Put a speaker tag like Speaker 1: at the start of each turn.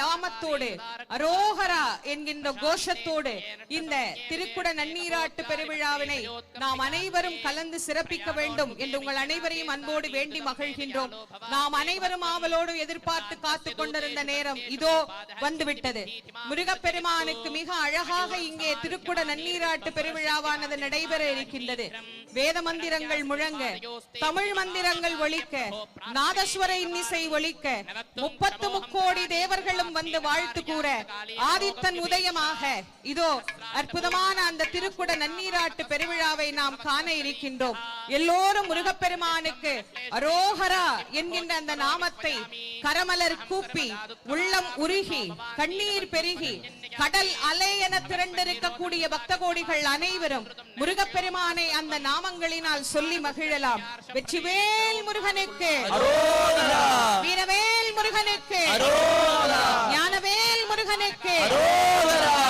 Speaker 1: நாமத்தோடு அரோகரா என்கின்ற கோஷத்தோடு இந்த திருக்குட நன்னீராட்டு பெருவிழாவினை நாம் அனைவரும் கலந்து சிறப்பிக்க வேண்டும் என்று உங்கள் அனைவரையும் அன்போடு வேண்டி மகிழ்கின்றோம். நாம் அனைவரும் ஆவலோடு எதிர்பார்த்து காத்து கொண்டிருந்த நேரம் இதோ வந்துவிட்டது. முருகப்பெருமானுக்கு மிக அழகாக இங்கே திருக்குட நன்னீராட்டு பெருவிழாவானது நடைபெற இருக்கின்றது. வேத மந்திரங்கள் முழங்க தமிழ் மந்திரங்கள் ஒழிக்க நாதஸ்வர இன்னிசை ஒழிக்க முப்பத்து முக்கோடி தேவர்கள் மக்களும் வந்து வாழ்த்து கூற ஆதித்தன் உதயமாக. இதோ அற்புதமான அந்த திருக்குட நன்னீராட்டு பெருவிழாவை நாம் காண இருக்கின்றோம். எல்லோரும் முருகப்பெருமானுக்கு அரோகரா என்கின்ற அந்த நாமத்தை கரமலர் கூப்பி உள்ளம் உருகி கண்ணீர் பெருகி கடல் அலை என திரண்டிருக்கக்கூடிய பக்த கோடிகள் அனைவரும் முருகப்பெருமானை அந்த நாமங்களினால் சொல்லி மகிழலாம். வெற்றிவேல் முருகனுக்கு. முருகனுக்கு